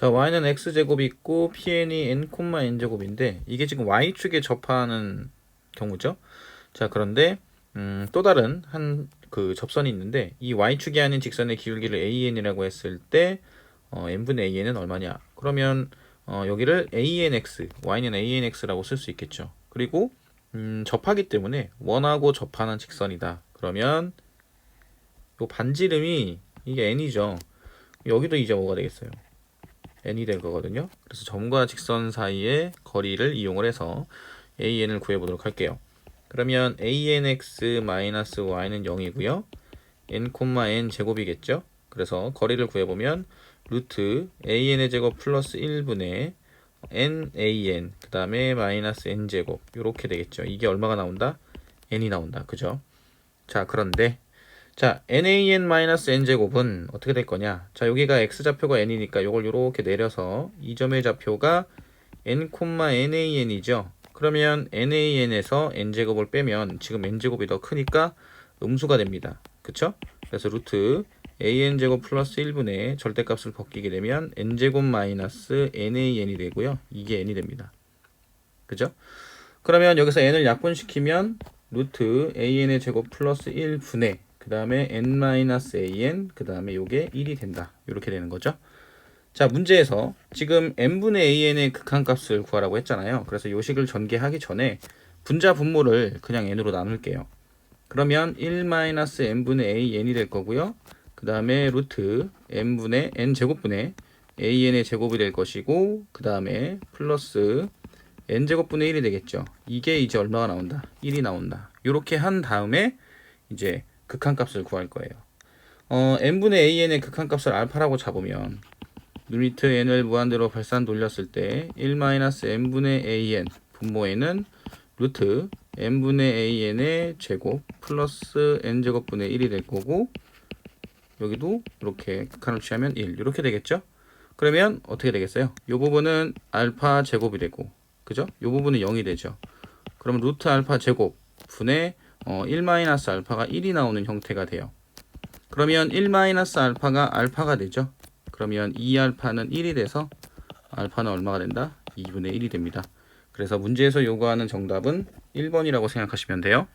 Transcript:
자, y는 x제곱이 있고 pn이 n, n제곱인데 이게 지금 y축에 접하는 경우죠. 자, 그런데 음, 또 다른 한 그 접선이 있는데 이 y축이 아닌 직선의 기울기를 an이라고 했을 때 어, n분의 an은 얼마냐? 그러면 어, 여기를 anx, y는 anx라고 쓸 수 있겠죠. 그리고 음, 접하기 때문에 원하고 접하는 직선이다. 그러면 요 반지름이 이게 n이죠. 여기도 이제 뭐가 되겠어요? N이 될 거거든요. 그래서 점과 직선 사이의 거리를 이용을 해서 an을 구해보도록 할게요. 그러면 anx-y는 0이고요. n, n 제곱이겠죠. 그래서 거리를 구해보면 루트 an의 제곱 플러스 1분의 nan 그 다음에 마이너스 n 제곱 이렇게 되겠죠. 이게 얼마가 나온다? n이 나온다. 그죠? 자 그런데 자 nan-n 제곱은 어떻게 될 거냐? 자 여기가 x 좌표가 n이니까 이걸 이렇게 내려서 이 점의 좌표가 n, nan이죠. 그러면 nan에서 n 제곱을 빼면 지금 n 제곱이 더 크니까 음수가 됩니다. 그쵸? 그래서 루트 an 제곱 플러스 1분의 절대값을 벗기게 되면 n 제곱 마이너스 nan이 되고요. 이게 n이 됩니다. 그죠? 그러면 여기서 n을 약분시키면 루트 an의 제곱 플러스 1분의 그 다음에 n 마이너스 an 그 다음에 요게 1이 된다. 이렇게 되는 거죠. 자 문제에서 지금 n분의 an의 극한값을 구하라고 했잖아요. 그래서 요식을 전개하기 전에 분자 분모를 그냥 n으로 나눌게요. 그러면 1-n분의 an이 될 거고요. 그 다음에 루트 n분의 n 제곱분의 an의 제곱이 될 것이고 그 다음에 플러스 n 제곱분의 1이 되겠죠. 이게 이제 얼마가 나온다? 1이 나온다. 이렇게 한 다음에 이제 극한값을 구할 거예요. 어, n분의 an의 극한값을 알파라고 잡으면 유니트 n을 무한대로 발산 돌렸을 때 1-n분의 an 분모에는 루트 n분의 an의 제곱 플러스 n제곱분의 1이 될 거고 여기도 이렇게 극한을 취하면 1 이렇게 되겠죠? 그러면 어떻게 되겠어요? 이 부분은 알파 제곱이 되고 그죠? 이 부분은 0이 되죠. 그러면 루트 알파 제곱 분의 어, 1 마이너스 알파가 1이 나오는 형태가 돼요. 그러면 1 마이너스 알파가 알파가 되죠? 그러면 2알파는 1이 돼서 알파는 얼마가 된다? 2분의 1이 됩니다. 그래서 문제에서 요구하는 정답은 1번이라고 생각하시면 돼요